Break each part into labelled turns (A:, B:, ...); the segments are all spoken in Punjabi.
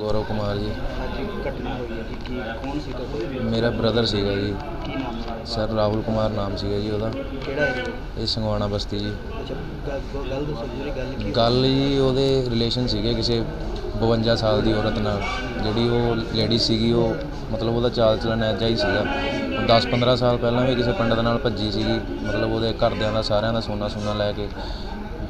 A: ਗੌਰਵ ਕੁਮਾਰ ਜੀ।
B: ਅੱਜ ਇੱਕ ਘਟਨਾ ਹੋਈ ਹੈ ਜੀ ਕੀ ਕੌਣ ਸੀ ਤੁਹਾਡਾ
A: ਮੇਰਾ ਬ੍ਰਦਰ ਸੀਗਾ ਜੀ।
B: ਕੀ ਨਾਮ ਹੈ
A: ਸਰ ਰਾਹੁਲ ਕੁਮਾਰ ਨਾਮ ਸੀਗਾ ਜੀ ਉਹਦਾ।
B: ਕਿਹੜਾ ਹੈ
A: ਇਹ ਸੰਗਵਾਣਾ ਬਸਤੀ ਜੀ।
B: ਅੱਛਾ ਗੱਲ ਗੱਲ ਦੱਸੋ ਪੂਰੀ ਗੱਲ ਕੀ
A: ਗੱਲ ਜੀ ਉਹਦੇ ਰਿਲੇਸ਼ਨ ਸੀਗੇ ਕਿਸੇ 52 ਸਾਲ ਦੀ ਔਰਤ ਨਾਲ। ਜਿਹੜੀ ਉਹ ਲੇਡੀ ਸੀਗੀ ਉਹ ਮਤਲਬ ਉਹਦਾ ਚਾਲ ਚਲਨ ਐਜਾ ਹੀ ਸੀਗਾ। 10-15 ਸਾਲ ਪਹਿਲਾਂ ਵੀ ਕਿਸੇ ਪੰਡਤ ਨਾਲ ਭੱਜੀ ਸੀਗੀ। ਮਤਲਬ ਉਹਦੇ ਘਰਦਿਆਂ ਦਾ ਸਾਰਿਆਂ ਦਾ ਸੋਨਾ ਸੁਨਾ ਲੈ ਕੇ।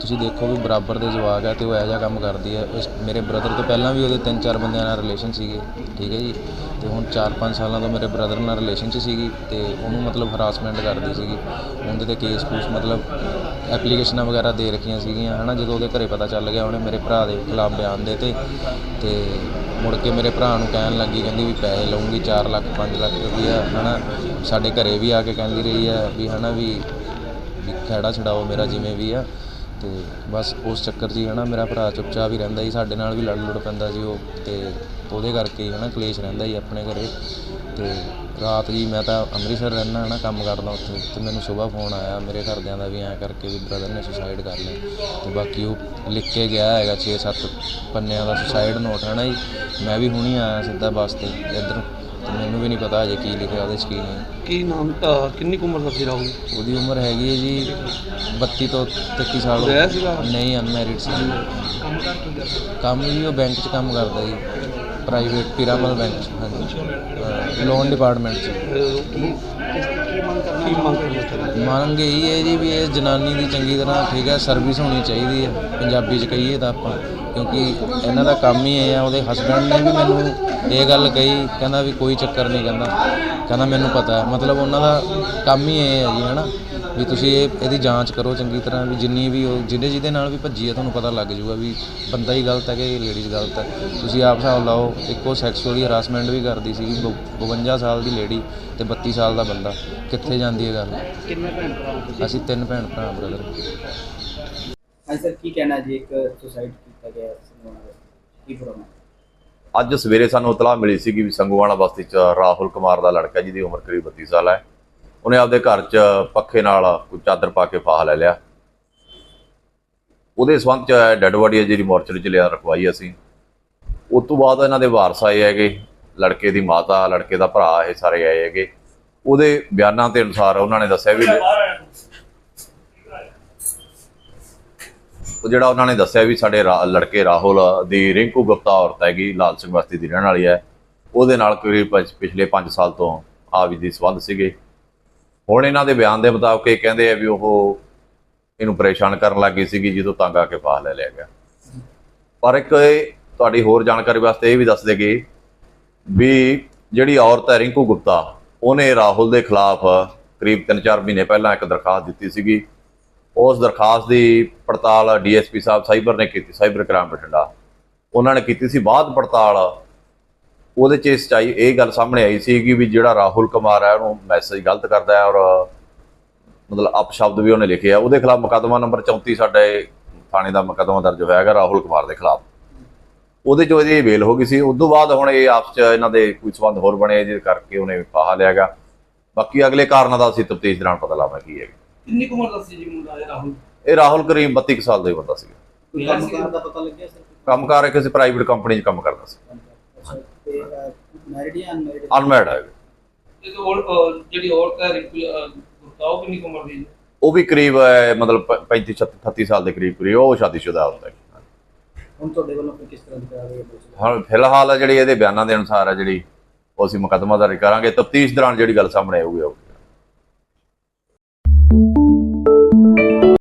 A: ਤੁਸੀਂ ਦੇਖੋ ਵੀ ਬਰਾਬਰ ਦੇ ਜਵਾਕ ਹੈ ਅਤੇ ਉਹ ਇਹੋ ਜਿਹਾ ਕੰਮ ਕਰਦੀ ਹੈ ਇਸ ਮੇਰੇ ਬ੍ਰਦਰ ਤੋਂ ਪਹਿਲਾਂ ਵੀ ਉਹਦੇ ਤਿੰਨ ਚਾਰ ਬੰਦਿਆਂ ਨਾਲ ਰਿਲੇਸ਼ਨ ਸੀਗੇ, ਠੀਕ ਹੈ ਜੀ? ਅਤੇ ਹੁਣ 4-5 ਸਾਲਾਂ ਤੋਂ ਮੇਰੇ ਬ੍ਰਦਰ ਨਾਲ ਰਿਲੇਸ਼ਨ 'ਚ ਸੀਗੀ ਅਤੇ ਉਹਨੂੰ ਮਤਲਬ ਹਰਾਸਮੈਂਟ ਕਰਦੀ ਸੀਗੀ। ਉਹਦੇ ਤੇ ਕੇਸ ਕੂਸ ਮਤਲਬ ਐਪਲੀਕੇਸ਼ਨਾਂ ਵਗੈਰਾ ਦੇ ਰੱਖੀਆਂ ਸੀਗੀਆਂ ਹੈ ਨਾ ਜਦੋਂ ਉਹਦੇ ਘਰੇ ਪਤਾ ਚੱਲ ਗਿਆ, ਉਹਨੇ ਮੇਰੇ ਭਰਾ ਦੇ ਖਿਲਾਫ ਬਿਆਨ ਦੇ ਤੇ ਤੇ ਮੁੜ ਕੇ ਮੇਰੇ ਭਰਾ ਨੂੰ ਕਹਿਣ ਲੱਗੀ, ਕਹਿੰਦੀ ਵੀ ਪੈਸੇ ਲਊਂਗੀ 4 ਲੱਖ 5 ਲੱਖ ਰੁਪਈਆ ਹੈ ਨਾ ਸਾਡੇ ਘਰੇ ਵੀ ਆ ਕੇ ਕਹਿੰਦੀ ਰਹੀ ਹੈ ਵੀ ਹੈ ਨਾ ਵੀ ਖੈੜਾ ਛਡਾਓ ਮੇਰਾ ਜਿਵੇਂ ਵੀ ਆ। ਅਤੇ ਬਸ ਉਸ ਚੱਕਰ 'ਚ ਹੀ ਹੈ ਨਾ ਮੇਰਾ ਭਰਾ ਚੁੱਪਚਾਪ ਹੀ ਰਹਿੰਦਾ ਸੀ ਸਾਡੇ ਨਾਲ ਵੀ ਲੜ ਲੁੜ ਪੈਂਦਾ ਸੀ ਉਹ ਅਤੇ ਉਹਦੇ ਕਰਕੇ ਹੀ ਨਾ ਕਲੇਸ਼ ਰਹਿੰਦਾ ਸੀ ਆਪਣੇ ਘਰ ਅਤੇ ਰਾਤ ਜੀ ਮੈਂ ਤਾਂ ਅੰਮ੍ਰਿਤਸਰ ਰਹਿਣਾ ਹਨਾ ਕੰਮ ਕਰਦਾ ਉੱਥੇ ਤੇ ਮੈਨੂੰ ਸਵੇਰ ਫੋਨ ਆਇਆ ਮੇਰੇ ਘਰਦਿਆਂ ਦਾ ਵੀ ਐਂ ਕਰਕੇ ਵੀ ਬ੍ਰਦਰ ਨੇ ਸੁਸਾਈਡ ਕਰ ਲਿਆ। ਤੇ ਬਾਕੀ ਉਹ ਲਿਖ ਕੇ ਗਿਆ ਹੈਗਾ 6-7 ਪੰਨਿਆਂ ਦਾ ਸੁਸਾਈਡ ਨੋਟ ਹਨਾ ਜੀ? ਮੈਂ ਵੀ ਹੁਣੀ ਆਇਆ ਸਿੱਧਾ ਬੱਸ ਤੇ ਇੱਧਰ ਤੇ ਮੈਨੂੰ ਵੀ ਨਹੀਂ ਪਤਾ ਅਜੇ ਕੀ ਲਿਖਿਆ ਉਹਦੇ 'ਚ ਕੀ ਨਹੀਂ।
B: ਕੀ ਨਾਮ ਅਹ ਕਿੰਨੀ ਕੁ ਉਮਰ ਦਾ ਸੀ ਰਾਹੁਲ?
A: ਉਹਦੀ ਉਮਰ ਹੈਗੀ ਹੈ ਜੀ 32 ਤੋਂ 33 ਸਾਲ
B: ਸੀਗਾ?
A: ਨਹੀਂ ਅਨਮੈਰਿਡ ਸੀ।
B: ਕੰਮ ਕਰ ਕੀ ਕਰਦਾ?
A: ਕੰਮ ਜੀ ਉਹ ਬੈਂਕ 'ਚ ਕੰਮ ਕਰਦਾ ਜੀ। ਪ੍ਰਾਈਵੇਟ ਪਿਰਾਮਲ ਬੈਂਕ 'ਚ ਹਾਂਜੀ ਲੋਨ ਡਿਪਾਰਟਮੈਂਟ 'ਚ।
B: ਕੀ ਕਿਸ ਕੀ ਮੰਗ
A: ਇਹੀ ਹੈ ਜੀ ਵੀ ਇਹ ਜਨਾਨੀ ਦੀ ਚੰਗੀ ਤਰ੍ਹਾਂ ਠੀਕ ਹੈ ਸਰਵਿਸ ਹੋਣੀ ਚਾਹੀਦੀ ਹੈ। ਪੰਜਾਬੀ 'ਚ ਕਹੀਏ ਤਾਂ ਆਪਾਂ ਕਿਉਂਕਿ ਇਹਨਾਂ ਦਾ ਕੰਮ ਹੀ ਇਹ ਆ ਉਹਦੇ ਹਸਬੰਡ ਨੇ ਵੀ ਮੈਨੂੰ ਇਹ ਗੱਲ ਕਹੀ ਕਹਿੰਦਾ ਵੀ ਕੋਈ ਚੱਕਰ ਨਹੀਂ ਕਹਿੰਦਾ ਕਹਿੰਦਾ ਮੈਨੂੰ ਪਤਾ ਹੈ। ਮਤਲਬ ਉਹਨਾਂ ਦਾ ਕੰਮ ਹੀ ਇਹ ਹੈ ਜੀ ਹਨਾ। ਵੀ ਤੁਸੀਂ ਇਹ ਇਹਦੀ ਜਾਂਚ ਕਰੋ ਚੰਗੀ ਤਰ੍ਹਾਂ ਵੀ ਜਿੰਨੀ ਵੀ ਉਹ ਜਿਹਦੇ ਜਿਹਦੇ ਨਾਲ ਵੀ ਭੱਜੀ ਹੈ ਤੁਹਾਨੂੰ ਪਤਾ ਲੱਗ ਜਾਊਗਾ ਵੀ ਬੰਦਾ ਹੀ ਗਲਤ ਹੈ ਕਿ ਲੇਡੀਜ਼ ਗਲਤ ਹੈ। ਤੁਸੀਂ ਆਪ ਹਿਸਾਬ ਲਾਓ ਇੱਕੋ ਸੈਕਸੁਅਲੀ ਹਰਾਸਮੈਂਟ ਵੀ ਕਰਦੀ ਸੀਗੀ ਬ- 52 ਸਾਲ ਦੀ ਲੇਡੀ ਤੇ 32 ਸਾਲ ਦਾ ਬੰਦਾ। ਕਿੱਥੇ ਜਾਂਦੀ ਹੈ ਗੱਲ?
B: ਕਿੰਨੇ ਭੈਣ ਭਰਾ ਹੋ ਤੁਸੀਂ?
A: ਅਸੀਂ ਤਿੰਨ ਭੈਣ ਭਰਾ ਬ੍ਰਦਰ
C: ਹਾਂਜੀ ਸਰ ਕੀ ਕਹਿਣਾ ਜੀ? ਇੱਕ ਸੁਸਾਈਡ ਕੀਤਾ ਗਿਆ ਕੀ ਪ੍ਰੋਬਲਮ
D: ਅੱਜ ਸਵੇਰੇ ਸਾਨੂੰ ਇਤਲਾਹ ਮਿਲੀ ਸੀ ਕਿ ਸੰਗਵਾਲਾ ਬਸਤੀ ਚ ਰਾਹੁਲ ਕੁਮਾਰ ਦਾ ਲੜਕਾ ਜਿਹਦੀ ਉਮਰ ਕਰੀਬ 32 ਸਾਲ ਹੈ। ਉਹਨੇ ਆਪਦੇ ਘਰ ਚ ਪੱਖੇ ਨਾਲ ਕੋਈ ਚਾਦਰ ਪਾ ਕੇ ਫਾਹ ਲੈ ਲਿਆ। ਉਹਦੇ ਸਬੰਧ ਚ ਡੈੱਡ ਬੋਡੀ ਹੈ ਜਿਹੜੀ ਮੋਰਚਰੀ ਚ ਲਿਆ ਰਖਵਾਈ ਅਸੀਂ। ਉਸ ਤੋਂ ਬਾਅਦ ਇਹਨਾਂ ਦੇ ਵਾਰਸ ਆਏ ਹੈਗੇ। ਲੜਕੇ ਦੀ ਮਾਤਾ ਲੜਕੇ ਦਾ ਭਰਾ ਇਹ ਸਾਰੇ ਆਏ ਹੈਗੇ। ਉਹਦੇ ਬਿਆਨਾਂ ਦੇ ਅਨੁਸਾਰ ਉਹਨਾਂ ਨੇ ਦੱਸਿਆ ਵੀ ਉਹ ਜਿਹੜਾ ਉਹਨਾਂ ਨੇ ਦੱਸਿਆ ਵੀ ਸਾਡੇ ਲੜਕੇ ਰਾਹੁਲ ਦੀ ਰਿੰਕੂ ਗੁਪਤਾ ਔਰਤ ਹੈਗੀ ਲਾਲ ਸਿੰਘ ਬਸਤੀ ਦੀ ਰਹਿਣ ਵਾਲੀ ਹੈ। ਉਹਦੇ ਨਾਲ ਕਰੀਬ ਪਿਛ- ਪਿਛਲੇ 5 ਸਾਲ ਤੋਂ ਆਵੀ ਦੀ ਸੰਬੰਧ ਸੀਗੇ। ਹੁਣ ਇਹਨਾਂ ਦੇ ਬਿਆਨ ਦੇ ਮੁਤਾਬਕ ਇਹ ਕਹਿੰਦੇ ਆ ਵੀ ਉਹ ਇਹਨੂੰ ਪਰੇਸ਼ਾਨ ਕਰਨ ਲੱਗੀ ਸੀਗੀ ਜਦੋਂ ਤੰਗ ਆ ਕੇ ਫਾਹ ਲੈ ਲਿਆ ਗਿਆ। ਪਰ ਇੱਕ ਤੁਹਾਡੀ ਹੋਰ ਜਾਣਕਾਰੀ ਵਾਸਤੇ ਇਹ ਵੀ ਦੱਸ ਦੇਗੇ ਵੀ ਜਿਹੜੀ ਔਰਤ ਹੈ, ਰਿੰਕੂ ਗੁਪਤਾ, ਉਹਨੇ ਰਾਹੁਲ ਦੇ ਖਿਲਾਫ ਕਰੀਬ 3-4 ਮਹੀਨੇ ਪਹਿਲਾਂ ਇੱਕ ਦਰਖਾਸਤ ਦਿੱਤੀ ਸੀਗੀ। ਉਸ ਦਰਖਾਸਤ ਦੀ ਪੜਤਾਲ ਡੀਐਸਪੀ ਸਾਹਿਬ ਸਾਈਬਰ ਨੇ ਕੀਤੀ, ਸਾਈਬਰ ਕ੍ਰਾਈਮ ਬਠਿੰਡਾ। ਉਹਨਾਂ ਨੇ ਕੀਤੀ ਸੀ ਬਾਅਦ ਪੜਤਾਲ ਉਹਦੇ ਚ ਇਸ ਚਾਈ ਇਹ ਗੱਲ ਸਾਹਮਣੇ ਆਈ ਸੀ ਕਿ ਵੀ ਜਿਹੜਾ ਰਾਹੁਲ ਕੁਮਾਰ ਹੈ ਉਹਨੂੰ ਮੈਸੇਜ ਗਲਤ ਕਰਦਾ ਹੈ ਔਰ ਮਤਲਬ ਅਪਸ਼ਬਦ ਵੀ ਉਹਨੇ ਲਿਖੇ ਆ। ਉਹਦੇ ਖਿਲਾਫ ਮੁਕੱਦਮਾ ਨੰਬਰ 34 ਸਾਡੇ ਥਾਣੇ ਦਾ ਮੁਕੱਦਮਾ ਦਰਜ ਹੋਇਆ ਹੈਗਾ ਰਾਹੁਲ ਕੁਮਾਰ ਦੇ ਖਿਲਾਫ। ਉਹਦੇ ਚ ਇਹਦੀ ਵੇਲ ਹੋ ਗਈ ਸੀ। ਉਸ ਤੋਂ ਬਾਅਦ ਹੁਣ ਇਹ ਆਪਸ ਚ ਇਹਨਾਂ ਦੇ ਕੋਈ ਸਬੰਧ ਹੋਰ ਬਣੇ ਜਿਹਦੇ ਕਰਕੇ ਉਹਨੇ ਫਾਹਾ ਲਿਆਗਾ ਬਾਕੀ ਅਗਲੇ ਕਾਰਨਾਂ ਦਾ ਅਸੀਂ ਤਫਤੀਸ਼ ਦੌਰਾਨ ਪਤਾ ਲਾਵਾਂਗੇ ਕੀ ਹੈ
E: ਕਿੰਨੀ ਉਮਰ ਦਾ ਸੀ ਜੀ ਮੁੰਡਾ ਇਹ ਰਾਹੁਲ?
D: ਇਹ ਰਾਹੁਲ ਕਰੀਮ 32 ਕੁ ਸਾਲ ਦਾ ਹੀ ਬੰਦਾ ਸੀ
C: ਕੰਮਕਾਰ ਦਾ ਪਤਾ ਲੱਗਿਆ ਸਰ?
D: ਕੰਮਕਾਰ ਹੈ ਕਿਸੇ ਪ੍ਰਾਈਵੇਟ ਕੰਪਨੀ 'ਚ ਕੰਮ ਕਰਦਾ ਸੀ।
C: ਤੇ ਮੈਰਿਡ ਜਾਂ ਅਨਮੈਰਿਡ
D: ਅਨਮੈਰਿਡ ਹੈ।
E: ਇਹ ਤਾਂ ਔਰ- ਅਹ ਜਿਹੜੀ ਔਰਤ ਹੈ ਰਿੰਕੂ ਅਹ, ਗੁਪਤਾ ਉਹ ਕਿੰਨੀ ਕੁ ਉਮਰ ਦੀ ਹੈ?
D: ਉਹ ਵੀ ਕਰੀਬ ਹੈ, ਮਤਲਬ 35 38 ਸਾਲ ਦੇ ਕਰੀਬ ਕਰੀਬ ਉਹ ਸ਼ਾਦੀशुदा ਹੁੰਦਾ ਹੈ।
C: ਹੁਣ ਤੁਹਾਡੇ ਵੱਲੋਂ ਫਿਰ ਕਿਸ ਤਰ੍ਹਾਂ ਦੀ ਕਾਰਵਾਈ ਹੈ ਪੁਲਿਸ
D: ਹੁਣ ਫਿਲਹਾਲ ਜਿਹੜੀ ਇਹਦੇ ਬਿਆਨਾਂ ਦੇ ਅਨੁਸਾਰ ਹੈ ਜਿਹੜੀ ਉਹ ਅਸੀਂ ਮੁਕੱਦਮਾ ਦਰਜ ਕਰਾਂਗੇ। ਤਫਤੀਸ਼ ਦੌਰਾਨ ਜਿਹੜੀ ਗੱਲ ਸਾਹਮਣੇ ਆਊਗੀ ਉਹ